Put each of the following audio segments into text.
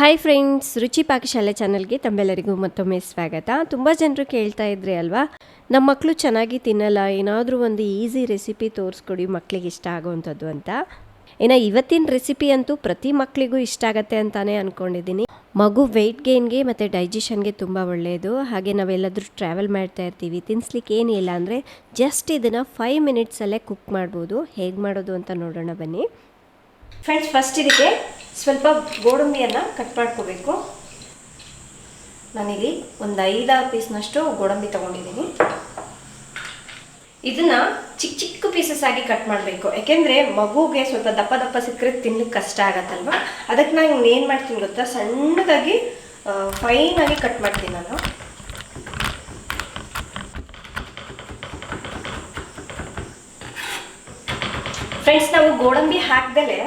Hi friends ರುಚಿ ಪಾಕಶಾಲೆ ಚಾನಲ್ಗೆ ತಮ್ಮೆಲ್ಲರಿಗೂ ಮತ್ತೊಮ್ಮೆ ಸ್ವಾಗತ. ತುಂಬ ಜನರು ಕೇಳ್ತಾ ಇದ್ರಿ ಅಲ್ವಾ? ನಮ್ಮ ಮಕ್ಕಳು ಚೆನ್ನಾಗಿ ತಿನ್ನಲ್ಲ, ಏನಾದರೂ ಒಂದು ಈಸಿ ರೆಸಿಪಿ ತೋರಿಸ್ಕೊಡಿ ಮಕ್ಕಳಿಗೆ ಇಷ್ಟ ಆಗೋವಂಥದ್ದು ಅಂತ. ಇನ್ನು ಇವತ್ತಿನ ರೆಸಿಪಿ ಅಂತೂ ಪ್ರತಿ ಮಕ್ಕಳಿಗೂ ಇಷ್ಟ ಆಗತ್ತೆ ಅಂತಾನೆ ಅಂದ್ಕೊಂಡಿದ್ದೀನಿ ಮಗು ವೆಯ್ಟ್ ಗೇನ್ಗೆ ಮತ್ತು ಡೈಜೆಷನ್ಗೆ ತುಂಬ ಒಳ್ಳೆಯದು ಹಾಗೆ ನಾವೆಲ್ಲಾದರೂ ಟ್ರಾವೆಲ್ ಮಾಡ್ತಾ ಇರ್ತೀವಿ, ತಿನ್ಸ್ಲಿಕ್ಕೆ ಏನಿಲ್ಲ ಅಂದರೆ ಜಸ್ಟ್ ಇದನ್ನು ಫೈವ್ ಮಿನಿಟ್ಸಲ್ಲೇ ಕುಕ್ ಮಾಡ್ಬೋದು. ಹೇಗೆ ಮಾಡೋದು ಅಂತ ನೋಡೋಣ ಬನ್ನಿ. ಫ್ರೆಂಡ್ಸ್ ಫಸ್ಟ್ ಇದಕ್ಕೆ ಸ್ವಲ್ಪ ಗೋಡಂಬಿಯನ್ನು ಕಟ್ ಮಾಡ್ಕೋಬೇಕು. ನಾನಿಲ್ಲಿ ಒಂದು ಐದಾರು ಪೀಸ್ನಷ್ಟು ಗೋಡಂಬಿ ತೊಗೊಂಡಿದ್ದೀನಿ. ಇದನ್ನು ಚಿಕ್ಕ ಚಿಕ್ಕ ಪೀಸಸ್ ಆಗಿ ಕಟ್ ಮಾಡಬೇಕು. ಯಾಕೆಂದರೆ ಮಗುಗೆ ಸ್ವಲ್ಪ ದಪ್ಪ ದಪ್ಪ ಸಿಕ್ಕರೆ ತಿನ್ಲಿಕ್ಕೆ ಕಷ್ಟ ಆಗತ್ತಲ್ವಾ? ಅದಕ್ಕೆ ನಾನು ಏನು ಮಾಡ್ತೀನಿ ಗೊತ್ತಾ? ಸಣ್ಣದಾಗಿ ಫೈನಾಗಿ ಕಟ್ ಮಾಡ್ತೀನಿ ನಾನು. ಫ್ರೆಂಡ್ಸ್ ನಾವು ಗೋಡಂಬಿ ಹಾಕ್ದಲೆ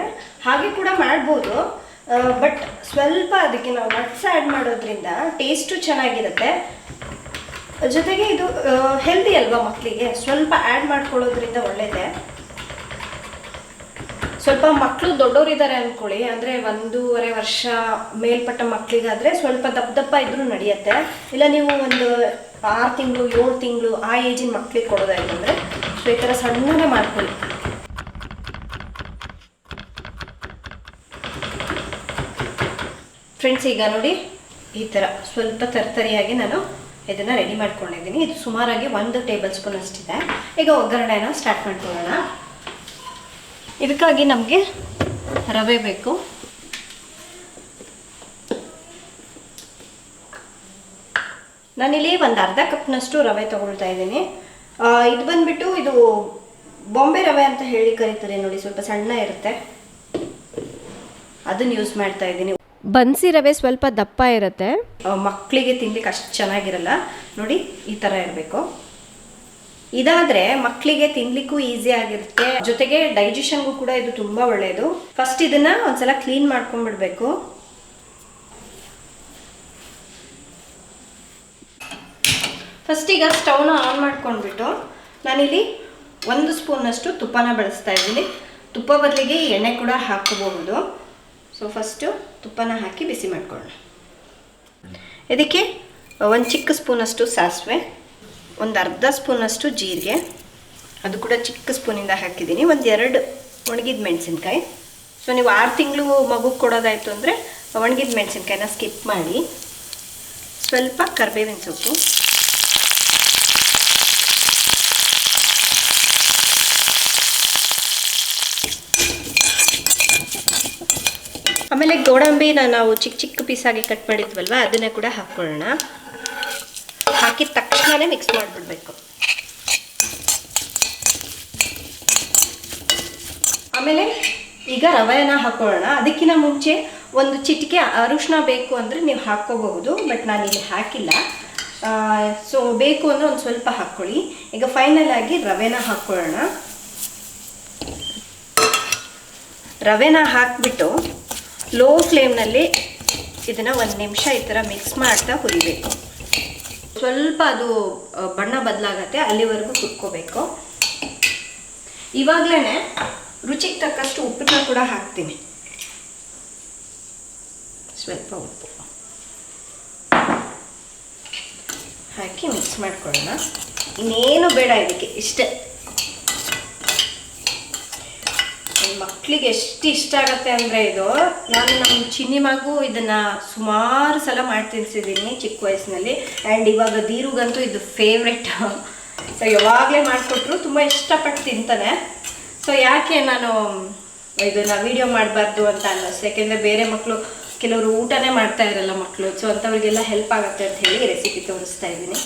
ಹಾಗೆ ಕೂಡ ಮಾಡ್ಬೋದು. ಬಟ್ ಸ್ವಲ್ಪ ಅದಕ್ಕೆ ನಾವು ನಟ್ಸ್ ಆ್ಯಡ್ ಮಾಡೋದ್ರಿಂದ ಟೇಸ್ಟು ಚೆನ್ನಾಗಿರುತ್ತೆ. ಜೊತೆಗೆ ಇದು ಹೆಲ್ದಿ ಅಲ್ವಾ ಮಕ್ಕಳಿಗೆ ಸ್ವಲ್ಪ ಆ್ಯಡ್ ಮಾಡ್ಕೊಳ್ಳೋದ್ರಿಂದ ಒಳ್ಳೆಯದೇ ಸ್ವಲ್ಪ ಮಕ್ಕಳು ದೊಡ್ಡವರಿದ್ದಾರೆ ಅಂದ್ಕೊಳ್ಳಿ ಅಂದರೆ ಒಂದೂವರೆ ವರ್ಷ ಮೇಲ್ಪಟ್ಟ ಮಕ್ಕಳಿಗಾದರೆ ಸ್ವಲ್ಪ ದಪ್ಪ ದಪ್ಪ ಇದ್ರೂ ನಡೆಯುತ್ತೆ. ಇಲ್ಲ ನೀವು ಒಂದು ಆರು ತಿಂಗಳು, ಏಳು ತಿಂಗಳು ಆ ಏಜಿನ ಮಕ್ಕಳಿಗೆ ಕೊಡೋದಾಯ್ತಂದರೆ ಸೊ ಈ ಥರ ಸಣ್ಣನೇ ಮಾಡ್ಕೊಳ್ಳಿ. ಫ್ರೆಂಡ್ಸ್ ಈಗ ನೋಡಿ ಈ ಥರ ಸ್ವಲ್ಪ ತರ್ತರಿಯಾಗಿ ನಾನು ಇದನ್ನು ರೆಡಿ ಮಾಡ್ಕೊಂಡಿದ್ದೀನಿ ಇದು ಸುಮಾರಾಗಿ ಒಂದು ಟೇಬಲ್ ಸ್ಪೂನ್ ಅಷ್ಟಿದೆ. ಈಗ ಒಗ್ಗರಣೆನ ಸ್ಟಾರ್ಟ್ ಮಾಡ್ಕೊಳ್ಳೋಣ. ಇದಕ್ಕಾಗಿ ನಮಗೆ ರವೆ ಬೇಕು. ನಾನಿಲ್ಲಿ ಒಂದು ಅರ್ಧ ಕಪ್ನಷ್ಟು ರವೆ ತೊಗೊಳ್ತಾ ಇದ್ದೀನಿ. ಇದು ಬಂದ್ಬಿಟ್ಟು ಇದು ಬಾಂಬೆ ರವೆ ಅಂತ ಹೇಳಿ ಕರೀತಾರೆ ನೋಡಿ, ಸ್ವಲ್ಪ ಸಣ್ಣ ಇರುತ್ತೆ. ಅದನ್ನ ಯೂಸ್ ಮಾಡ್ತಾ ಇದ್ದೀನಿ. ಬನ್ಸಿ ರವೆ ಸ್ವಲ್ಪ ದಪ್ಪ ಇರುತ್ತೆ. ಮಕ್ಕಳಿಗೆ ತಿನ್ಲಿಕ್ಕೆ ಅಷ್ಟು ಚೆನ್ನಾಗಿರಲ್ಲ. ನೋಡಿ, ಈ ಥರ ಇರಬೇಕು. ಇದಾದ್ರೆ ಮಕ್ಕಳಿಗೆ ತಿನ್ಲಿಕ್ಕೂ ಈಸಿ ಆಗಿರುತ್ತೆ. ಜೊತೆಗೆ ಡೈಜೆಷನ್ಗೂ ಕೂಡ ಇದು ತುಂಬಾ ಒಳ್ಳೆಯದು ಫಸ್ಟ್ ಇದನ್ನ ಒಂದ್ಸಲ ಕ್ಲೀನ್ ಮಾಡ್ಕೊಂಡ್ಬಿಡ್ಬೇಕು. ಫಸ್ಟ್ ಈಗ ಸ್ಟವ್ನ ಆನ್ ಮಾಡ್ಕೊಂಡ್ಬಿಟ್ಟು ನಾನಿಲ್ಲಿ ಒಂದು ಸ್ಪೂನಷ್ಟು ತುಪ್ಪನ ಬಳಸ್ತಾ ಇದ್ದೀನಿ. ತುಪ್ಪ ಬದಲಿಗೆ ಎಣ್ಣೆ ಕೂಡ ಹಾಕೋಬಹುದು ಸೊ ಫಸ್ಟು ತುಪ್ಪನ ಹಾಕಿ ಬಿಸಿ ಮಾಡ್ಕೊಳ್ಳೋಣ. ಇದಕ್ಕೆ ಒಂದು ಚಿಕ್ಕ ಸ್ಪೂನಷ್ಟು ಸಾಸಿವೆ, ಒಂದು ಅರ್ಧ ಸ್ಪೂನಷ್ಟು ಜೀರಿಗೆ, ಅದು ಕೂಡ ಚಿಕ್ಕ ಸ್ಪೂನಿಂದ ಹಾಕಿದ್ದೀನಿ. ಒಂದು ಎರಡು ಒಣಗಿದ ಮೆಣಸಿನ್ಕಾಯಿ. ಸೊ ನೀವು ಆರು ತಿಂಗಳು ಮಗು ಕೊಡೋದಾಯಿತು ಅಂದರೆ ಒಣಗಿದ ಮೆಣಸಿನ್ಕಾಯಿನ ಸ್ಕಿಪ್ ಮಾಡಿ. ಸ್ವಲ್ಪ ಕರಿಬೇವಿನ ಸೊಪ್ಪು ಆಮೇಲೆ ಗೋಡಂಬಿನ ನಾವು ಚಿಕ್ಕ ಚಿಕ್ಕ ಪೀಸಾಗಿ ಕಟ್ ಮಾಡಿದ್ವಲ್ವ, ಅದನ್ನ ಕೂಡ ಹಾಕ್ಕೊಳ್ಳೋಣ ಹಾಕಿದ ತಕ್ಷಣನೇ ಮಿಕ್ಸ್ ಮಾಡಿಬಿಡ್ಬೇಕು. ಆಮೇಲೆ ಈಗ ರವೆನ ಹಾಕೊಳ್ಳೋಣ. ಅದಕ್ಕಿಂತ ಮುಂಚೆ ಒಂದು ಚಿಟಿಕೆ ಅರಿಶಿನ ಬೇಕು ಅಂದರೆ ನೀವು ಹಾಕ್ಕೋಬಹುದು ಬಟ್ ನಾನು ಇಲ್ಲಿ ಹಾಕಿಲ್ಲ. ಸೊ ಬೇಕು ಅಂದರೆ ಒಂದು ಸ್ವಲ್ಪ ಹಾಕ್ಕೊಳ್ಳಿ ಈಗ ಫೈನಲ್ ಆಗಿ ರವೆನ ಹಾಕ್ಕೊಳ್ಳೋಣ ರವೆನ ಹಾಕಿಬಿಟ್ಟು ಲೋ ಫ್ಲೇಮ್ನಲ್ಲಿ ಇದನ್ನು ಒಂದು ನಿಮಿಷ ಈ ಥರ ಮಿಕ್ಸ್ ಮಾಡ್ತಾ ಹುರಿಬೇಕು. ಸ್ವಲ್ಪ ಅದು ಬಣ್ಣ ಬದಲಾಗತ್ತೆ, ಅಲ್ಲಿವರೆಗೂ ಕುಟ್ಕೋಬೇಕು ಇವಾಗಲೇ ರುಚಿಗೆ ತಕ್ಕಷ್ಟು ಉಪ್ಪನ್ನ ಕೂಡ ಹಾಕ್ತೀನಿ. ಸ್ವಲ್ಪ ಉಪ್ಪು. ಹಾಕಿ ಮಿಕ್ಸ್ ಮಾಡ್ಕೊಳ್ಳೋಣ. ಇನ್ನೇನು ಬೇಡ ಇದಕ್ಕೆ, ಇಷ್ಟೇ. ಮಕ್ಕಳಿಗೆ ಎಷ್ಟು ಇಷ್ಟ ಆಗತ್ತೆ ಅಂದರೆ ಇದು, ನಾನು ನಮ್ಮ ಚಿನ್ನಿ ಮಗು ಇದನ್ನು ಸುಮಾರು ಸಲ ಮಾಡಿ ತಿನ್ಸಿದ್ದೀನಿ ಚಿಕ್ಕ ವಯಸ್ಸಿನಲ್ಲಿ. ಆ್ಯಂಡ್ ಇವಾಗ ದೀರುಗಂತೂ ಇದು ಫೇವ್ರೆಟ್ ಸೊ ಯಾವಾಗಲೇ ಮಾಡಿಕೊಟ್ರು ತುಂಬ ಇಷ್ಟಪಟ್ಟು ತಿಂತಾನೆ. ಸೊ ಯಾಕೆ ನಾನು ಇದನ್ನು ವೀಡಿಯೋ ಮಾಡಬಾರ್ದು ಅಂತ ಅನ್ನಿಸ್ತು. ಯಾಕೆಂದರೆ ಬೇರೆ ಮಕ್ಕಳು ಕೆಲವರು ಊಟನೇ ಮಾಡ್ತಾ ಇರಲ್ಲ ಮಕ್ಕಳು ಸೊ ಅಂಥವ್ರಿಗೆಲ್ಲ ಹೆಲ್ಪ್ ಆಗುತ್ತೆ ಅಂತ ಹೇಳಿ ರೆಸಿಪಿ ತೋರಿಸ್ತಾ ಇದ್ದೀನಿ.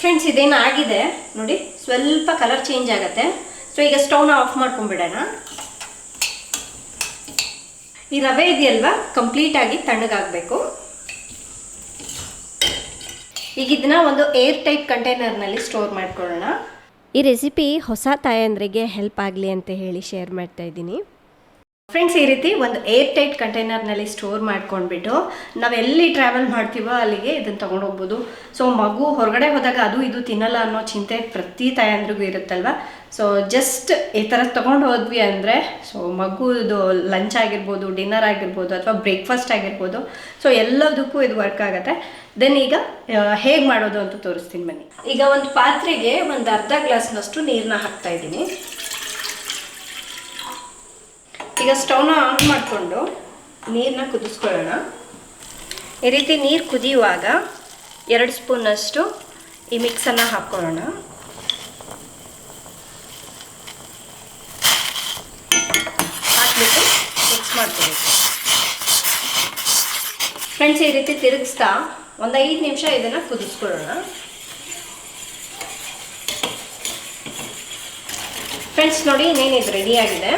ಫ್ರೆಂಡ್ಸ್ ಇದೇನು ಆಗಿದೆ ನೋಡಿ, ಸ್ವಲ್ಪ ಕಲರ್ ಚೇಂಜ್ ಆಗುತ್ತೆ. ಸೊ ಈಗ ಸ್ಟವ್ನ ಆಫ್ ಮಾಡ್ಕೊಂಡ್ಬಿಡೋಣ ಈ ರವೆ ಇದೆಯಲ್ವಾ? ಕಂಪ್ಲೀಟ್ ಆಗಿ ತಣ್ಣಗಾಗಬೇಕು. ಈಗ ಇದನ್ನ ಒಂದು ಏರ್ ಟೈಟ್ ಕಂಟೈನರ್ನಲ್ಲಿ ಸ್ಟೋರ್ ಮಾಡ್ಕೊಳ್ಳೋಣ. ಈ ರೆಸಿಪಿ ಹೊಸ ತಾಯಂದ್ರಿಗೆ ಹೆಲ್ಪ್ ಆಗಲಿ ಅಂತ ಹೇಳಿ ಶೇರ್ ಮಾಡ್ತಾ ಇದ್ದೀನಿ. ಫ್ರೆಂಡ್ಸ್ ಈ ರೀತಿ ಒಂದು ಏರ್ ಟೈಟ್ ಕಂಟೈನರ್ನಲ್ಲಿ ಸ್ಟೋರ್ ಮಾಡ್ಕೊಂಡ್ಬಿಟ್ಟು ನಾವು ಎಲ್ಲಿ ಟ್ರಾವೆಲ್ ಮಾಡ್ತೀವೋ ಅಲ್ಲಿಗೆ ಇದನ್ನು ತೊಗೊಂಡೋಗ್ಬೋದು. ಸೊ ಮಗು ಹೊರಗಡೆ ಹೋದಾಗ ಅದು ಇದು ತಿನ್ನಲ್ಲ ಅನ್ನೋ ಚಿಂತೆ ಪ್ರತಿ ತಾಯಂದ್ರಿಗೂ ಇರುತ್ತಲ್ವ? ಸೊ ಜಸ್ಟ್ ಈ ಥರ ತೊಗೊಂಡು ಹೋದ್ವಿ ಅಂದರೆ ಸೊ ಮಗುದು ಲಂಚ್ ಆಗಿರ್ಬೋದು ಡಿನ್ನರ್ ಆಗಿರ್ಬೋದು ಅಥವಾ ಬ್ರೇಕ್ಫಾಸ್ಟ್ ಆಗಿರ್ಬೋದು ಸೊ ಎಲ್ಲದಕ್ಕೂ ಇದು ವರ್ಕ್ ಆಗುತ್ತೆ. ದೆನ್ ಈಗ ಹೇಗೆ ಮಾಡೋದು ಅಂತ ತೋರಿಸ್ತೀನಿ ಬನ್ನಿ. ಈಗ ಒಂದು ಪಾತ್ರೆಗೆ ಒಂದು ಅರ್ಧ ಗ್ಲಾಸ್ನಷ್ಟು ನೀರನ್ನ ಹಾಕ್ತಾ ಇದ್ದೀನಿ. ಈಗ ಸ್ಟವ್ನ ಆನ್ ಮಾಡಿಕೊಂಡು ನೀರನ್ನ ಕುದಿಸ್ಕೊಳ್ಳೋಣ. ಈ ರೀತಿ ನೀರು ಕುದಿಯುವಾಗ ಎರಡು ಸ್ಪೂನಷ್ಟು ಈ ಮಿಕ್ಸನ್ನು ಹಾಕ್ಕೊಳ್ಳೋಣ ಹಾಕ್ಬಿಟ್ಟು ಮಿಕ್ಸ್ ಮಾಡ್ಕೋಬೇಕು. ಫ್ರೆಂಡ್ಸ್, ಈ ರೀತಿ ತಿರುಗಿಸ್ತಾ ಒಂದು ಐದು ನಿಮಿಷ ಇದನ್ನು ಕುದಿಸ್ಕೊಳ್ಳೋಣ. ಫ್ರೆಂಡ್ಸ್, ನೋಡಿ ಇನ್ನೇನಿದು ರೆಡಿಯಾಗಿದೆ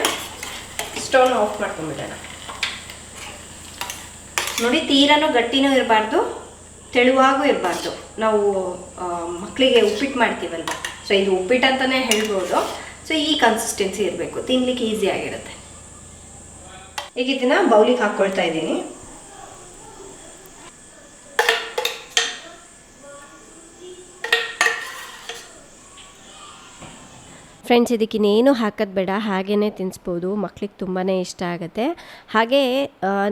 ಸ್ಟವ್ನ ಆಫ್ ಮಾಡ್ಕೊಂಡ್ಬಿಡೋಣ. ನೋಡಿ ತೀರನೂ ಗಟ್ಟಿನೂ ಇರಬಾರ್ದು, ತೆಳುವಾಗೂ ಇರಬಾರ್ದು. ನಾವು ಮಕ್ಕಳಿಗೆ ಉಪ್ಪಿಟ್ಟು ಮಾಡ್ತೀವಲ್ವ? ಸೊ ಇದು ಉಪ್ಪಿಟ್ಟು ಅಂತಲೇ ಹೇಳ್ಬೋದು. ಸೊ ಈ ಕನ್ಸಿಸ್ಟೆನ್ಸಿ ಇರಬೇಕು. ತಿನ್ಲಿಕ್ಕೆ ಈಸಿ ಆಗಿರುತ್ತೆ. ಈಗ ಇದನ್ನ ಬೌಲಿಗೆ ಹಾಕ್ಕೊಳ್ತಾ ಇದ್ದೀನಿ. ಫ್ರೆಂಡ್ಸ್ ಇದಕ್ಕೆ ಇನ್ನೇನು ಹಾಕೋದು ಬೇಡ ಹಾಗೇ ತಿನ್ನಿಸ್ಬೋದು ಮಕ್ಳಿಗೆ ತುಂಬಾ ಇಷ್ಟ ಆಗುತ್ತೆ. ಹಾಗೆ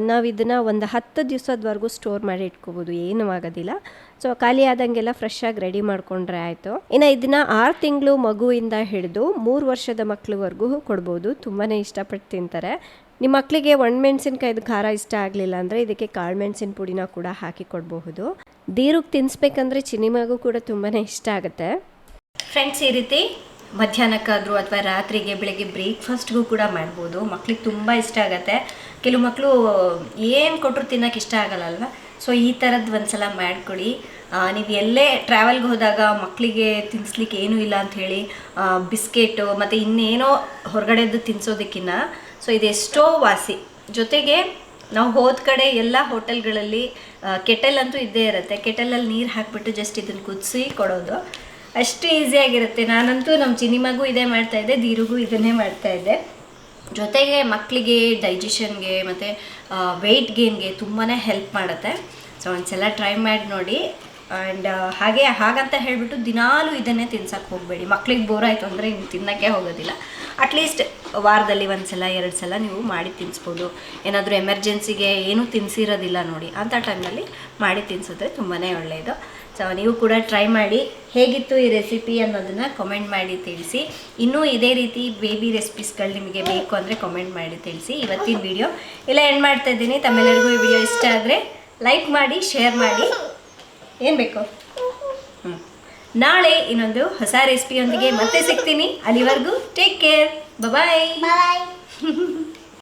ನಾವು ಇದನ್ನು ಒಂದು ಹತ್ತು ದಿವಸದವರೆಗೂ ಸ್ಟೋರ್ ಮಾಡಿ ಇಟ್ಕೋಬೋದು. ಏನೂ ಆಗೋದಿಲ್ಲ. ಸೊ ಖಾಲಿ ಆದಂಗೆಲ್ಲ ಫ್ರೆಶ್ ಆಗಿ ರೆಡಿ ಮಾಡಿಕೊಂಡ್ರೆ ಆಯಿತು. ಇನ್ನು ಇದನ್ನು ಆರು ತಿಂಗಳು ಮಗುವಿಂದ ಹಿಡಿದು ಮೂರು ವರ್ಷದ ಮಕ್ಳವರೆಗೂ ಕೊಡ್ಬೋದು. ತುಂಬಾ ಇಷ್ಟಪಟ್ಟು ತಿಂತಾರೆ. ನಿಮ್ಮ ಮಕ್ಕಳಿಗೆ ಒಣಮೆಣಸಿನ್ಕಾಯ್ದು ಖಾರ ಇಷ್ಟ ಆಗಲಿಲ್ಲ ಅಂದರೆ ಇದಕ್ಕೆ ಕಾಳು ಮೆಣಸಿನ ಪುಡಿನ ಕೂಡ ಹಾಕಿ ಕೊಡಬಹುದು. ದೀರುಗ್ ತಿನ್ನಿಸ್ಬೇಕಂದ್ರೆ ಚಿನಿಮಾಗೂ ಕೂಡ ತುಂಬಾ ಇಷ್ಟ ಆಗುತ್ತೆ. ಫ್ರೆಂಡ್ಸ್ ಈ ರೀತಿ ಮಧ್ಯಾಹ್ನಕ್ಕಾದರೂ ಅಥವಾ ರಾತ್ರಿಗೆ ಬೆಳಗ್ಗೆ ಬ್ರೇಕ್ಫಾಸ್ಟ್ಗೂ ಕೂಡ ಮಾಡ್ಬೋದು. ಮಕ್ಳಿಗೆ ತುಂಬ ಇಷ್ಟ ಆಗುತ್ತೆ. ಕೆಲವು ಮಕ್ಕಳು ಏನು ಕೊಟ್ಟರು ತಿನ್ನೋಕೆ ಇಷ್ಟ ಆಗಲ್ಲಲ್ವ? ಸೊ ಈ ಥರದ್ದು ಒಂದ್ಸಲ ಮಾಡ್ಕೊಳ್ಳಿ ನೀವು ಎಲ್ಲೇ ಟ್ರಾವೆಲ್ಗೆ ಹೋದಾಗ ಮಕ್ಕಳಿಗೆ ತಿನ್ನಿಸ್ಲಿಕ್ಕೆ ಏನೂ ಇಲ್ಲ ಅಂಥೇಳಿ ಬಿಸ್ಕೆಟು ಮತ್ತು ಇನ್ನೇನೋ ಹೊರಗಡೆದು ತಿನ್ಸೋದಕ್ಕಿನ್ನ. ಸೊ ಇದೆಷ್ಟೋ ವಾಸಿ. ಜೊತೆಗೆ ನಾವು ಹೋದ ಕಡೆ ಎಲ್ಲ ಹೋಟೆಲ್ಗಳಲ್ಲಿ ಕೆಟಲ್ ಅಂತೂ ಇದ್ದೇ ಇರುತ್ತೆ. ಕೆಟಲಲ್ಲಿ ನೀರು ಹಾಕಿಬಿಟ್ಟು ಜಸ್ಟ್ ಇದನ್ನು ಕುದಿಸಿ ಕೊಡೋದು. ಅಷ್ಟು ಈಸಿಯಾಗಿರುತ್ತೆ ನಾನಂತೂ ನಮ್ಮ ಚಿನಿಮಗೂ ಇದೇ ಮಾಡ್ತಾ ಇದ್ದೆ ದೀರುಗೂ ಇದನ್ನೇ ಮಾಡ್ತಾ ಇದ್ದೆ. ಜೊತೆಗೆ ಮಕ್ಕಳಿಗೆ ಡೈಜೆಷನ್ಗೆ ಮತ್ತು ವೆಯ್ಟ್ ಗೇನ್ಗೆ ತುಂಬಾ ಹೆಲ್ಪ್ ಮಾಡುತ್ತೆ. ಸೊ ಒಂದ್ಸಲ ಟ್ರೈ ಮಾಡಿ ನೋಡಿ. ಆ್ಯಂಡ್ ಹಾಗೆ, ಹಾಗಂತ ಹೇಳಿಬಿಟ್ಟು ದಿನಾಲೂ ಇದನ್ನೇ ತಿನ್ಸಕ್ಕೆ ಹೋಗಬೇಡಿ. ಮಕ್ಳಿಗೆ ಬೋರ್ ಆಯಿತು ಅಂದರೆ ಇನ್ನು ತಿನ್ನೋಕ್ಕೆ ಹೋಗೋದಿಲ್ಲ. ಅಟ್ಲೀಸ್ಟ್ ವಾರದಲ್ಲಿ ಒಂದು ಸಲ ಎರಡು ಸಲ ನೀವು ಮಾಡಿ ತಿನ್ನಿಸ್ಬೋದು ಏನಾದರೂ ಎಮರ್ಜೆನ್ಸಿಗೆ ಏನೂ ತಿನ್ಸಿರೋದಿಲ್ಲ ನೋಡಿ. ಅಂಥ ಟೈಮಲ್ಲಿ ಮಾಡಿ ತಿನ್ಸಿದ್ರೆ ತುಂಬಾ ಒಳ್ಳೆಯದು ಸೊ ನೀವು ಕೂಡ ಟ್ರೈ ಮಾಡಿ ಹೇಗಿತ್ತು ಈ ರೆಸಿಪಿ ಅನ್ನೋದನ್ನು ಕಮೆಂಟ್ ಮಾಡಿ ತಿಳಿಸಿ. ಇನ್ನೂ ಇದೇ ರೀತಿ ಬೇಬಿ ರೆಸಿಪೀಸ್ಗಳು ನಿಮಗೆ ಬೇಕು ಅಂದರೆ ಕಮೆಂಟ್ ಮಾಡಿ ತಿಳಿಸಿ. ಇವತ್ತಿನ ವಿಡಿಯೋ ಇಲ್ಲ ಎಂಡ್ ಮಾಡ್ತಾ ಇದ್ದೀನಿ. ತಮ್ಮೆಲ್ಲರಿಗೂ ಈ ವಿಡಿಯೋ ಇಷ್ಟ ಆದರೆ ಲೈಕ್ ಮಾಡಿ ಶೇರ್ ಮಾಡಿ. ಏನು ಬೇಕು? ಹ್ಞೂ ನಾಳೆ ಇನ್ನೊಂದು ಹೊಸ ರೆಸಿಪಿಯೊಂದಿಗೆ ಮತ್ತೆ ಸಿಗ್ತೀನಿ. ಅಲ್ಲಿವರೆಗೂ ಟೇಕ್ ಕೇರ್ ಬಾಯ್ bye.